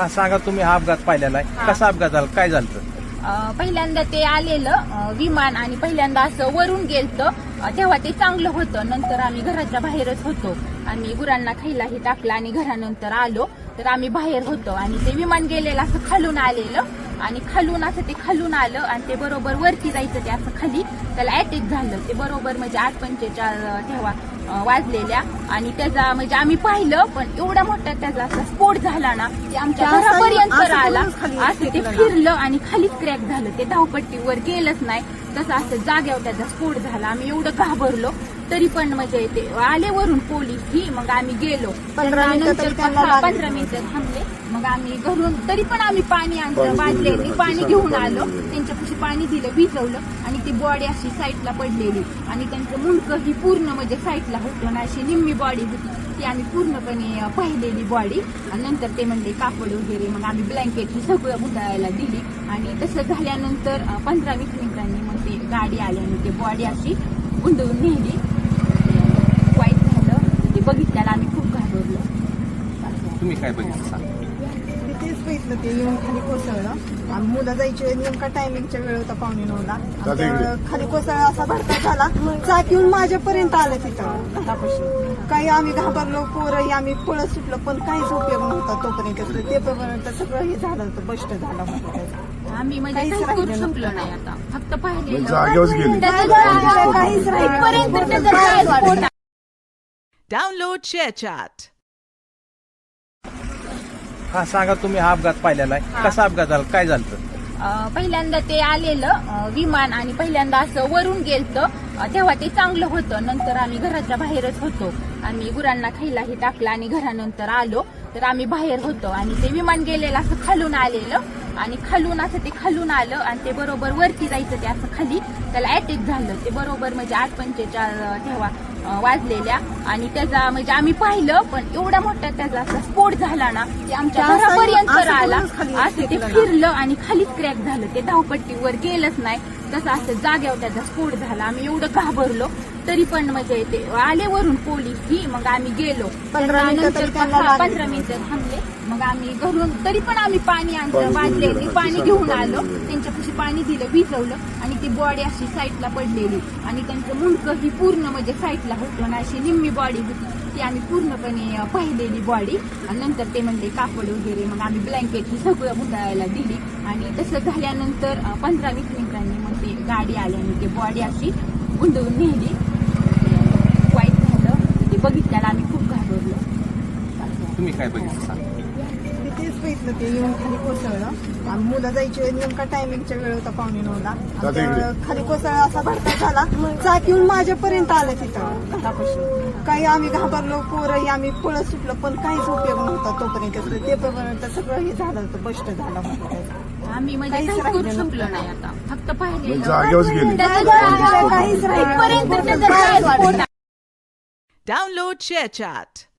हा सांगा तुम्ही हा अपघात पाहिलेला आहे. कसा अपघात झाला? काय झालं अं, पहिल्यांदा ते आलेलं अं, विमान आणि पहिल्यांदा असं वरून गेलतं. अं, तेव्हा ते चांगलं होतं. नंतर आम्ही घराच्या बाहेरच होतो. आम्ही गुरांना खायलाही टाकलं आणि घरानंतर आलो. तर आम्ही बाहेर होतो आणि ते विमान गेलेलं असं खालून आलेलं. आणि खालून असं ते खालून आलं आणि ते बरोबर वरती जायचं ते असं खाली. त्याला अटॅक झालं. ते बरोबर म्हणजे आठ पंचेचाळ अं, तेव्हा वाजलेल्या. आणि त्याचा म्हणजे आम्ही पाहिलं पण एवढा मोठा त्याचा असा स्फोट झाला ना ते आमच्या घरापर्यंत आला असं ते. फिरलं आणि खालीच क्रॅक झालं. ते धावपट्टीवर गेलंच नाही. तसं असं जाग्यावर त्याचा स्फोट झाला. आम्ही एवढं घाबरलो. तरी पण म्हणजे ते आले वरून पोलीस ही मग आम्ही गेलो. पंधरा मिनिटं. पंधरा मिनिटं थांबले. मग आम्ही घरून तरी पण आम्ही पाणी आणलं बाजले पाणी घेऊन आलो. त्यांच्यापाशी पाणी दिलं विजवलं आणि ती बॉडी अशी साईडला पडलेली. आणि त्यांचं मुंडकं ही पूर्ण म्हणजे साईडला होतं. ना अशी निम्मी बॉडी होती. ती आम्ही पूर्णपणे पाहिलेली बॉडी आणि नंतर ते म्हणले कापड वगैरे. मग आम्ही ब्लँकेट ही सगळं गुंडाळायला दिली. आणि तसं झाल्यानंतर पंधरा वीस मिनिटांनी मग ते गाडी आली आणि ते बॉडी अशी गुंडळून नेली. ते बघितल्याला आम्ही खूप घाबरलो. तुम्ही काय बघितलं? सांगा. मी तेच बघितलं ते येऊन खाली कोसळलं. आणि मुलं जायचे नेमका टायमिंगच्या वेळ होता पावणे नऊला. आणि खाली कोसळला असा भडका झाला. चाक येऊन माझ्यापर्यंत आलं तिथं. काही आम्ही घाबरलो पोरही आम्ही पळत सुटलो पण काहीच उपयोग नव्हता तोपर्यंत. ते पर्यंत सगळं हे झालं होतं बस्ट झालं होतं आम्ही म्हणजे काहीच काहीच करू राहिलं शकलो नाही आता. फक्त पाहिलेलं म्हणजे जागेवरच गेली. त्याचं काहीच राहिलं इथपर्यंत नाही. त्याचं काय स्फोट Download ShareChat. हा सांगा तुम्ही हा अपघात पाहिलेला आहे. हा. कसा अपघात झाला? काय झालं? अं, पहिल्यांदा ते आलेलं अं, विमान आणि पहिल्यांदा असं वरून गेलतं. अं, तेव्हा ते चांगलं होतं. नंतर आम्ही घराच्या बाहेरच होतो. आम्ही गुरांना खायलाही टाकलं आणि घरानंतर आलो. तर आम्ही बाहेर होतो आणि ते विमान गेलेलं असं खालून आलेलं. आणि खालून असं ते खालून आलं आणि ते बरोबर वरती जायचं ते असं खाली. त्याला अटॅक झालं. ते बरोबर म्हणजे आठ पंचेचाळ अं, तेव्हा वाजलेल्या. आणि त्याचा म्हणजे आम्ही पाहिलं पण एवढा मोठा त्याचा असा स्फोट झाला ना ते आमच्या घरापर्यंत आला. असं ते. फिरलं आणि खालीच क्रॅक झालं. ते धावपट्टीवर गेलंच नाही. तसं असं जाग्यावर त्याचा स्फोट झाला. आम्ही एवढं घाबरलो. तरी पण म्हणजे ते आले वरून पोलीस ही मग आम्ही गेलो. पंधरा मिनिटं तरी त्यानंतर त्यांना लागले. पंधरा मिनिटं थांबले. मग आम्ही घरून तरी पण आम्ही पाणी आणलं बाजले पाणी घेऊन आलो. त्यांच्यापाशी पाणी दिलं विजवलं आणि ती बॉडी अशी साईडला पडलेली. आणि त्यांचं मुंडकं ही पूर्ण म्हणजे साईडला होतं. ना अशी निम्मी बॉडी होती. ती आम्ही पूर्णपणे अं, पाहिलेली बॉडी आणि नंतर ते म्हणले कापड वगैरे. मग आम्ही ब्लँकेट ही सगळं गुंडाळायला दिली. आणि तसं झाल्यानंतर अं, पंधरा वीस मिनिटांनी मग ते गाडी आली आणि ते बॉडी अशी गुंडळून नेली. बघितल्याला आम्ही खूप घाबरलो. तुम्ही काय बघितलं? मी तेच बघितलं ते येऊन खाली कोसळलं. आणि मुलं जायचे नेमका टायमिंगच्या वेळ होता त्या इकडे. खाली कोसळला असा भडका झाला. चाक येऊन माझ्यापर्यंत आलं तिथं. घरापाशी काही आम्ही घाबरलो पोरही आम्ही पळत सुटलो पण काहीच उपयोग नव्हता तोपर्यंत. ते पर्यंत सगळं हे झालं होतं बस्ट झालं आम्ही म्हणजे काहीच करू राहिलं शकलो नाही आता. फक्त म्हणजे गेली. त्याचं काहीच राहिलं Download ShareChat.